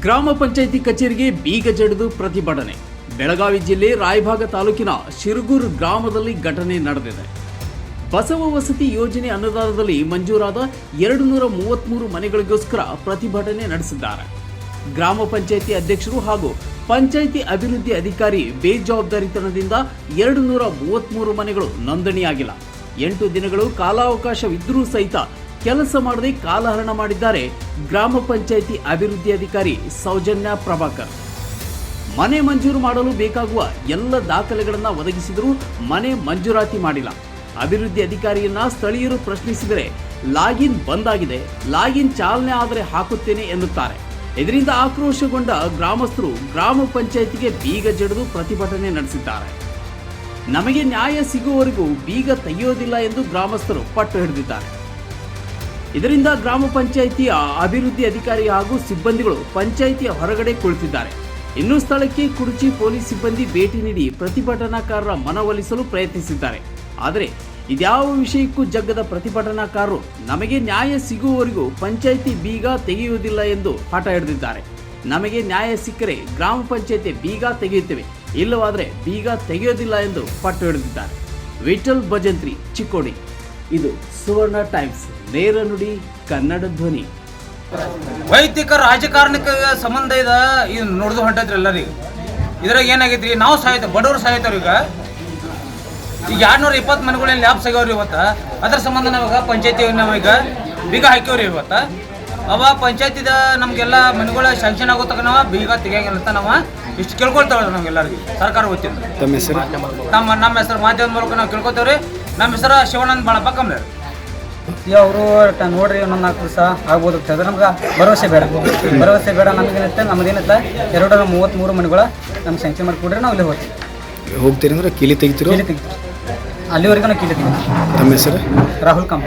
ಗ್ರಾಮ ಪಂಚಾಯಿತಿ ಕಚೇರಿಗೆ ಬೀಗ ಜಡಿದು ಪ್ರತಿಭಟನೆ. ಬೆಳಗಾವಿ ಜಿಲ್ಲೆ ರಾಯಭಾಗ ತಾಲೂಕಿನ ಶಿರಗೂರು ಗ್ರಾಮದಲ್ಲಿ ಘಟನೆ ನಡೆದಿದೆ. ಬಸವ ವಸತಿ ಯೋಜನೆ ಅನುದಾನದಲ್ಲಿ ಮಂಜೂರಾದ ಎರಡು ನೂರ ಮೂವತ್ತ್ಮೂರು ಮನೆಗಳಿಗೋಸ್ಕರ ಪ್ರತಿಭಟನೆ ನಡೆಸಿದ್ದಾರೆ. ಗ್ರಾಮ ಪಂಚಾಯಿತಿ ಅಧ್ಯಕ್ಷರು ಹಾಗೂ ಪಂಚಾಯಿತಿ ಅಭಿವೃದ್ಧಿ ಅಧಿಕಾರಿ ಬೇಜವಾಬ್ದಾರಿತನದಿಂದ ಎರಡು ನೂರ ಮೂವತ್ತ್ಮೂರು ಮನೆಗಳು ನೋಂದಣಿಯಾಗಿಲ್ಲ. ಎಂಟು ದಿನಗಳು ಕಾಲಾವಕಾಶವಿದ್ದರೂ ಸಹಿತ ಕೆಲಸ ಮಾಡದೆ ಕಾಲಹರಣ ಮಾಡಿದ್ದಾರೆ ಗ್ರಾಮ ಪಂಚಾಯಿತಿ ಅಭಿವೃದ್ಧಿ ಅಧಿಕಾರಿ ಸೌಜನ್ಯ ಪ್ರಭಾಕರ್. ಮನೆ ಮಂಜೂರು ಮಾಡಲು ಬೇಕಾಗುವ ಎಲ್ಲ ದಾಖಲೆಗಳನ್ನು ಒದಗಿಸಿದರೂ ಮನೆ ಮಂಜೂರಾತಿ ಮಾಡಿಲ್ಲ. ಅಭಿವೃದ್ಧಿ ಅಧಿಕಾರಿಯನ್ನ ಸ್ಥಳೀಯರು ಪ್ರಶ್ನಿಸಿದರೆ ಲಾಗಿನ್ ಬಂದ್ ಆಗಿದೆ ಲಾಗಿನ್ ಚಾಲನೆ ಆದರೆ ಹಾಕುತ್ತೇನೆ ಎನ್ನುತ್ತಾರೆ. ಇದರಿಂದ ಆಕ್ರೋಶಗೊಂಡ ಗ್ರಾಮಸ್ಥರು ಗ್ರಾಮ ಪಂಚಾಯಿತಿಗೆ ಬೀಗ ಜಡಿದು ಪ್ರತಿಭಟನೆ ನಡೆಸಿದ್ದಾರೆ. ನಮಗೆ ನ್ಯಾಯ ಸಿಗುವವರೆಗೂ ಬೀಗ ತೆಗೆಯೋದಿಲ್ಲ ಎಂದು ಗ್ರಾಮಸ್ಥರು ಪಟ್ಟು ಹಿಡಿದಿದ್ದಾರೆ. ಇದರಿಂದ ಗ್ರಾಮ ಪಂಚಾಯಿತಿಯ ಅಭಿವೃದ್ಧಿ ಅಧಿಕಾರಿ ಹಾಗೂ ಸಿಬ್ಬಂದಿಗಳು ಪಂಚಾಯಿತಿಯ ಹೊರಗಡೆ ಕುಳಿತಿದ್ದಾರೆ. ಇನ್ನು ಸ್ಥಳಕ್ಕೆ ಕುರುಚಿ ಪೊಲೀಸ್ ಸಿಬ್ಬಂದಿ ಭೇಟಿ ನೀಡಿ ಪ್ರತಿಭಟನಾಕಾರರ ಮನವೊಲಿಸಲು ಪ್ರಯತ್ನಿಸಿದ್ದಾರೆ. ಆದರೆ ಇದ್ಯಾವ ವಿಷಯಕ್ಕೂ ಜಗ್ಗದ ಪ್ರತಿಭಟನಾಕಾರರು ನಮಗೆ ನ್ಯಾಯ ಸಿಗುವವರೆಗೂ ಪಂಚಾಯಿತಿ ಬೀಗ ತೆಗೆಯುವುದಿಲ್ಲ ಎಂದು ಹಠ ಹಿಡಿದಿದ್ದಾರೆ. ನಮಗೆ ನ್ಯಾಯ ಸಿಕ್ಕರೆ ಗ್ರಾಮ ಪಂಚಾಯಿತಿ ಬೀಗ ತೆಗೆಯುತ್ತೇವೆ. ಇಲ್ಲವಾದರೆ ಬೀಗ ತೆಗೆಯೋದಿಲ್ಲ ಎಂದು ಪಟ್ಟು ಹಿಡಿದಿದ್ದಾರೆ. ವಿಠಲ್ ಭಜಂತ್ರಿ ಚಿಕ್ಕೋಡಿ. ಇದು ಸುವರ್ಣ ಟೈಮ್ಸ್. ನೇರ ನುಡಿ ಕನ್ನಡ ಧ್ವನಿ. ವೈಯಕ್ತಿಕ ರಾಜಕಾರಣಕ್ಕೆ ಸಂಬಂಧ ಇದ. ಇದು ನೋಡ್ದು ಹೊಂಟೈತ್ರಿ ಎಲ್ಲರಿಗೆ. ಇದ್ರಾಗ ಏನಾಗೈತ್ರಿ? ನಾವು ಸಾಯ್ತ ಬಡವರು ಸಾಯ್ತಾರ ಈಗ. ಈಗ ಎರಡ್ನೂರ ಇಪ್ಪತ್ತು ಮನೆಗಳಲ್ಲಿ ಲ್ಯಾಬ್ಸ್ ಆಗ್ಯಾವ್ರಿ ಇವತ್ತು. ಅದ್ರ ಸಂಬಂಧ ನಾವಾಗ ಪಂಚಾಯತಿ ನಾವೀಗ ಬೀಗ ಹಾಕ್ಯವ್ರಿ ಇವತ್ತು. ಅವ ಪಂಚಾಯತಿದ ನಮಗೆಲ್ಲ ಮನೆಗಳ ಶಾಂಕ್ಷನ್ ಆಗೋ ತಕ್ಕ ನಾವು ಬೀಗ ತೆಗಿಯಂಗಿಲ್ಲ ಅಂತ ನಾವು ಇಷ್ಟು ಕೇಳ್ಕೊಳ್ತಾವ್ರಿ ನಮ್ಗೆಲ್ಲರಿಗೆ. ಸರ್ಕಾರ ಗೊತ್ತಿಲ್ಲ. ತಮ್ಮ ಹೆಸರು? ನಮ್ಮ ನಮ್ಮ ಹೆಸರು ಮಾಧ್ಯಮದ ಮೂಲಕ ನಾವು ಕೇಳ್ಕೊತೇವ್ರಿ. ನಮ್ಮ ಹೆಸರು ಶಿವಾನಂದ ಬಾಳಪ್ಪ ಕಮ್ಲೆ ಅವರು ನೋಡ್ರಿ ನನ್ನ ನಾಲ್ಕು ದಿವಸ ಆಗ್ಬೋದು ಹೇಳಿದ್ರೆ ನಮ್ಗೆ ಭರವಸೆ ಬೇಡ. ಭರವಸೆ ಬೇಡ ನಮಗೇನೈತೆ ನಮ್ಮದೇನೈತೆ ಎರಡು ಮೂವತ್ತ್ಮೂರು ಮನೆಗಳ ನಮ್ಗೆ ಸ್ಯಾಂಕ್ಷನ್ ಮಾಡಿ ಕೊಡ್ರಿ ನಾವು ಅಲ್ಲಿ ಹೋಗ್ತೀವಿ. ಹೋಗ್ತೀರಿ ಅಂದ್ರೆ ಕೀಲಿ ತೆಗಿತೀರಿ? ಕೀಲಿ ತೆಗಿತೀವಿ. ಅಲ್ಲಿವರೆಗೂ ನಾವು ಕೀಲಿ ತೆಗಿತೀವಿ. ನಮ್ಮ ಹೆಸರು? ರಾಹುಲ್ ಕಾಂಬ್